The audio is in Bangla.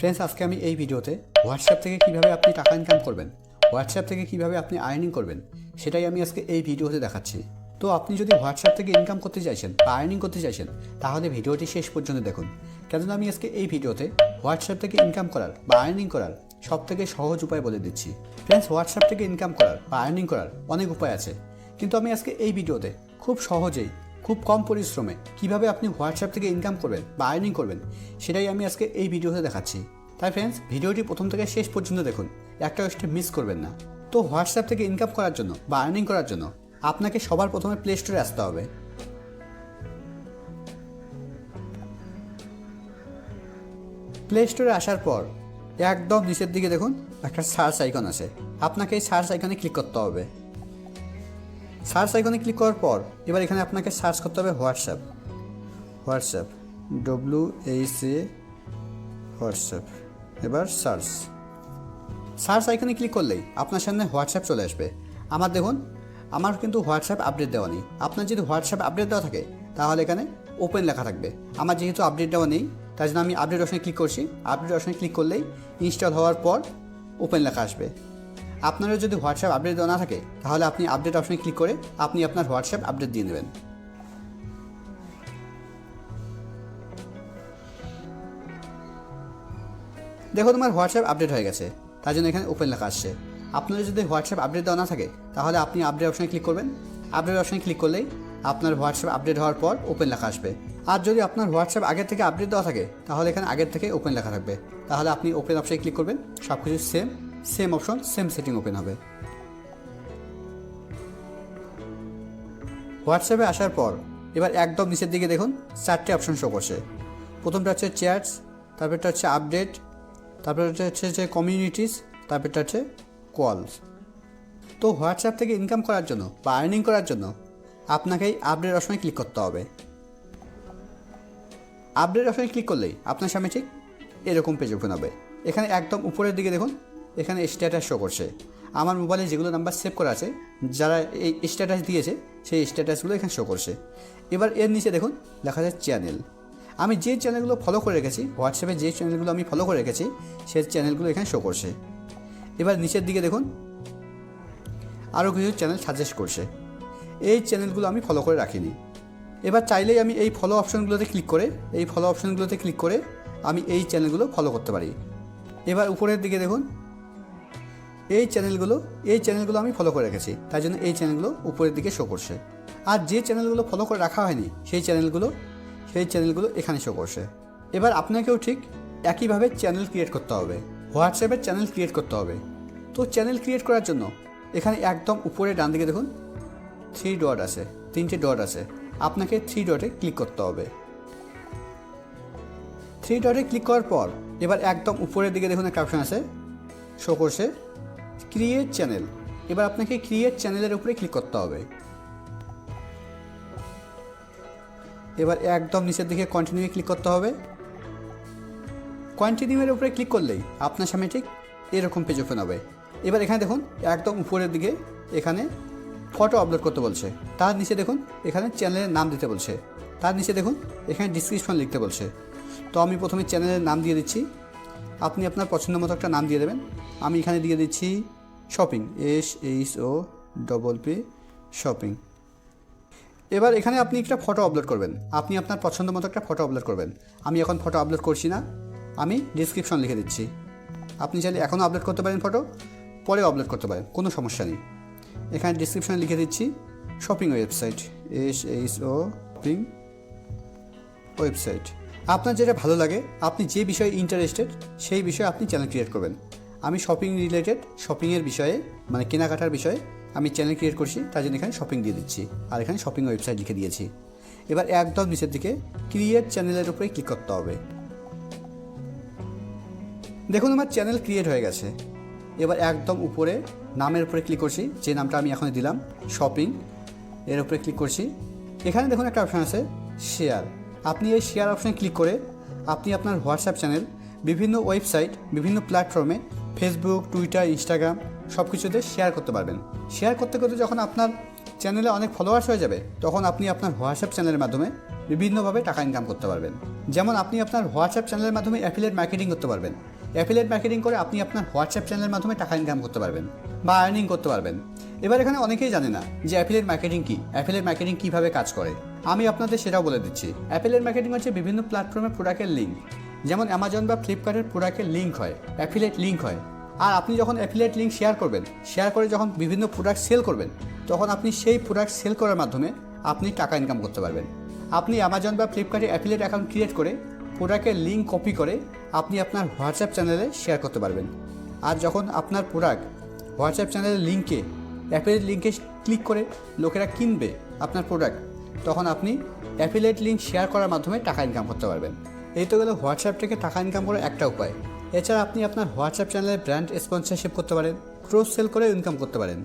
ফ্রেন্ডস আজকে আমি এই ভিডিওতে হোয়াটসঅ্যাপ থেকে কীভাবে আপনি টাকা ইনকাম করবেন হোয়াটসঅ্যাপ থেকে কীভাবে আপনি আর্নিং করবেন, সেটাই আমি আজকে এই ভিডিওতে দেখাচ্ছি। তো আপনি যদি হোয়াটসঅ্যাপ থেকে ইনকাম করতে চাইছেন বা আর্নিং করতে চাইছেন, তাহলে ভিডিওটি শেষ পর্যন্ত দেখুন। কেননা আমি আজকে এই ভিডিওতে হোয়াটসঅ্যাপ থেকে ইনকাম করার বা আর্নিং করার সব থেকে সহজ উপায় বলে দিচ্ছি। ফ্রেন্ডস হোয়াটসঅ্যাপ থেকে ইনকাম করার বা আর্নিং করার অনেক উপায় আছে, কিন্তু আমি আজকে এই ভিডিওতে খুব সহজেই খুব কম পরিশ্রমে কীভাবে আপনি হোয়াটসঅ্যাপ থেকে ইনকাম করবেন বা আর্নিং করবেন, সেটাই আমি আজকে এই ভিডিওতে দেখাচ্ছি। তাই ফ্রেন্ডস ভিডিওটি প্রথম থেকে শেষ পর্যন্ত দেখুন, একটা স্টেপ মিস করবেন না। তো হোয়াটসঅ্যাপ থেকে ইনকাম করার জন্য বা আর্নিং করার জন্য আপনাকে সবার প্রথমে প্লে স্টোরে আসতে হবে। প্লে স্টোরে আসার পর একদম নিচের দিকে দেখুন, একটা সার্চ আইকন আছে। আপনাকে এই সার্চ আইকনে ক্লিক করতে হবে। সার্চ আইকনে ক্লিক করার পর এবার এখানে আপনাকে সার্চ করতে হবে WhatsApp. WhatsApp. W H A WhatsApp. এবার সার্চ। সার্চ আইকনে ক্লিক করলেই আপনার সামনে হোয়াটসঅ্যাপ চলে আসবে। আমার দেখুন, আমার কিন্তু হোয়াটসঅ্যাপ আপডেট দেওয়া নেই। আপনার যদি হোয়াটসঅ্যাপ আপডেট দেওয়া থাকে, তাহলে এখানে ওপেন লেখা থাকবে। আমার যেহেতু আপডেট দেওয়া নেই, তাই জন্য আমি আপডেট অপশনে ক্লিক করছি। আপডেট অপশনে ক্লিক করলেই ইনস্টল হওয়ার পর ওপেন লেখা আসবে। আপনারও যদি হোয়াটসঅ্যাপ আপডেট দেওয়া না থাকে, তাহলে আপনি আপডেট অপশনে ক্লিক করে আপনি আপনার হোয়াটসঅ্যাপ আপডেট দিয়ে নেবেন দেখো তোমার হোয়াটসঅ্যাপ আপডেট হয়ে গেছে, তার জন্য এখানে ওপেন লেখা আসছে। আপনার যদি হোয়াটসঅ্যাপ আপডেট দেওয়া না থাকে, তাহলে আপনি আপডেট অপশনে ক্লিক করবেন। আপডেট অপশনে ক্লিক করলেই আপনার হোয়াটসঅ্যাপ আপডেট হওয়ার পর ওপেন লেখা আসবে। আর যদি আপনার হোয়াটসঅ্যাপ আগের থেকে আপডেট দেওয়া থাকে, তাহলে এখানে আগের থেকে ওপেন লেখা থাকবে। তাহলে আপনি ওপেন অপশনে ক্লিক করবেন সব কিছু same same option same setting open হবে। হোয়াটসঅ্যাপে আসার পর, এবার একদম নিচের দিকে দেখুন, চারটে অপশন শো করছে। প্রথমটা হচ্ছে চ্যাটস তারপরটা হচ্ছে আপডেট তারপরটা হচ্ছে যে কমিউনিটিস তারপরটা হচ্ছে কলস তো হোয়াটসঅ্যাপ থেকে ইনকাম করার জন্য বা আর্নিং করার জন্য আপনাকে এই আপডেট অপশনে ক্লিক করতে হবে। আপডেট অপশনে ক্লিক করলেই আপনার সামনে ঠিক এরকম পেজ ওপেন হবে। এখানে একদম উপরের দিকে দেখুন এখানে স্ট্যাটাস শো করছে। আমার মোবাইলে যেগুলো নাম্বার সেভ করা আছে, যারা এই স্ট্যাটাস দিয়েছে, সেই স্ট্যাটাসগুলো এখানে শো করছে। এবার এর নিচে দেখুন, লেখা যায় চ্যানেল আমি যে চ্যানেলগুলো ফলো করে রেখেছি হোয়াটসঅ্যাপে যে চ্যানেলগুলো আমি ফলো করে রেখেছি সেই চ্যানেলগুলো এখানে শো করছে। এবার নিচের দিকে দেখুন আরও কিছু চ্যানেল সাজেস্ট করছে। এই চ্যানেলগুলো আমি ফলো করে রাখিনি। এবার চাইলেই আমি এই ফলো অপশনগুলোতে ক্লিক করে, এই ফলো অপশনগুলোতে ক্লিক করে আমি এই চ্যানেলগুলো ফলো করতে পারি। এবার উপরের দিকে দেখুন এই চ্যানেলগুলো এই চ্যানেলগুলো আমি ফলো করে রেখেছি, তাই জন্য এই চ্যানেলগুলো উপরের দিকে শো করছে। আর যে চ্যানেলগুলো ফলো করে রাখা হয়নি, সেই চ্যানেলগুলো সেই চ্যানেলগুলো এখানে শো করছে। এবার আপনাকেও ঠিক একইভাবে চ্যানেল ক্রিয়েট করতে হবে হোয়াটসঅ্যাপের চ্যানেল ক্রিয়েট করতে হবে। তো চ্যানেল ক্রিয়েট করার জন্য এখানে একদম উপরে ডান দিকে দেখুন থ্রি ডট আছে, তিনটে ডট আছে, আপনাকে থ্রি ডটে ক্লিক করতে হবে। থ্রি ডটে ক্লিক করার পর এবার একদম উপরের দিকে দেখুন একটা অপশন আছে শো করছে। ক্রিয়েট চ্যানেল এবার আপনাকে ক্রিয়েট চ্যানেলের উপরে ক্লিক করতে হবে। এবার একদম নিচের দিকে কন্টিনিউ ক্লিক করতে হবে। কন্টিনিউয়ের উপরে ক্লিক করলেই আপনার সামনে ঠিক এরকম পেজ ওপেন হবে। এবার এখানে দেখুন, একদম উপরের দিকে এখানে ফটো আপলোড করতে বলছে। তার নিচে দেখুন, এখানে চ্যানেলের নাম দিতে বলছে। তার নিচে দেখুন, এখানে ডিসক্রিপশন লিখতে বলছে। তো আমি প্রথমে চ্যানেলের নাম দিয়ে দিচ্ছি। আপনি আপনার পছন্দ মতো একটা নাম দিয়ে দেবেন। আমি এখানে দিয়ে দিচ্ছি shopping S H O double P shopping. এবার এখানে আপনি একটা ফটো আপলোড করবেন। আপনি আপনার পছন্দ মতো একটা ফটো আপলোড করবেন। আমি এখন ফটো আপলোড করছি না। আমি ডিসক্রিপশন লিখে দিচ্ছি। আপনি চাইলে এখনও আপলোড করতে পারেন ফটো, পরেও আপলোড করতে পারেন, কোনো সমস্যা নেই। এখানে ডিসক্রিপশনে লিখে দিচ্ছি, shopping website S H O shopping website. আপনার যেটা ভালো লাগে, আপনি যে বিষয়ে ইন্টারেস্টেড সেই বিষয়ে আপনি চ্যানেল ক্রিয়েট করবেন। আমি শপিং রিলেটেড শপিংয়ের বিষয়ে মানে কেনাকাটার বিষয়ে, আমি চ্যানেল ক্রিয়েট করছি, তার জন্য এখানে শপিং দিয়ে দিচ্ছি, আর এখানে শপিং ওয়েবসাইট লিখে দিয়েছি। এবার একদম নিচের দিকে ক্রিয়েট চ্যানেলের উপরে ক্লিক করতে হবে। দেখুন, আমার চ্যানেল ক্রিয়েট হয়ে গেছে। এবার একদম উপরে, নামের উপরে ক্লিক করছি, যে নামটা আমি এখন দিলাম শপিং এর উপরে ক্লিক করছি। এখানে দেখুন একটা অপশান আছে শেয়ার আপনি এই শেয়ার অপশানে ক্লিক করে আপনি আপনার হোয়াটসঅ্যাপ চ্যানেল বিভিন্ন ওয়েবসাইট বিভিন্ন প্ল্যাটফর্মে ফেসবুক টুইটার ইনস্টাগ্রাম সব কিছুতে শেয়ার করতে পারবেন। শেয়ার করতে করতে যখন আপনার চ্যানেলে অনেক ফলোয়ার্স হয়ে যাবে, তখন আপনি আপনার হোয়াটসঅ্যাপ চ্যানেলের মাধ্যমে বিভিন্নভাবে টাকা ইনকাম করতে পারবেন। যেমন আপনি আপনার হোয়াটসঅ্যাপ চ্যানেলের মাধ্যমে অ্যাফিলেট মার্কেটিং করতে পারবেন। অ্যাফিলেট মার্কেটিং করে আপনি আপনার হোয়াটসঅ্যাপ চ্যানেলের মাধ্যমে টাকা ইনকাম করতে পারবেন বা আর্নিং করতে পারবেন। এবার এখানে অনেকেই জানে না যে অ্যাফিলিয়েট মার্কেটিং কি অ্যাফিলিয়েট মার্কেটিং কীভাবে কাজ করে। আমি আপনাদের সেটাও বলে দিচ্ছি। অ্যাফিলিয়েট মার্কেটিং হচ্ছে বিভিন্ন প্ল্যাটফর্মে প্রোডাক্টের লিঙ্ক যেমন অ্যামাজন বা ফ্লিপকার্টের প্রোডাক্টের লিঙ্ক হয় অ্যাফিলেট লিঙ্ক হয়। আর আপনি যখন অ্যাফিলেট লিঙ্ক শেয়ার করবেন শেয়ার করে যখন বিভিন্ন প্রোডাক্ট সেল করবেন, তখন আপনি সেই প্রোডাক্ট সেল করার মাধ্যমে আপনি টাকা ইনকাম করতে পারবেন। আপনি অ্যামাজন বা ফ্লিপকার্টে অ্যাফিলেট অ্যাকাউন্ট ক্রিয়েট করে প্রোডাক্টের লিঙ্ক কপি করে আপনি আপনার হোয়াটসঅ্যাপ চ্যানেলে শেয়ার করতে পারবেন। আর যখন আপনার প্রোডাক্ট হোয়াটসঅ্যাপ চ্যানেলের লিঙ্কে অ্যাফিলিয়েট লিঙ্কে ক্লিক করে লোকেরা কিনবে আপনার প্রোডাক্ট তখন আপনি অ্যাফিলিয়েট লিঙ্ক শেয়ার করার মাধ্যমে টাকা ইনকাম করতে পারবেন। এই তো গেল হোয়াটসঅ্যাপ থেকে টাকা ইনকাম করার একটা উপায়। এছাড়া আপনি আপনার হোয়াটসঅ্যাপ চ্যানেলে ব্র্যান্ড স্পন্সরশিপ করতে পারেন ক্রস সেল করে ইনকাম করতে পারেন।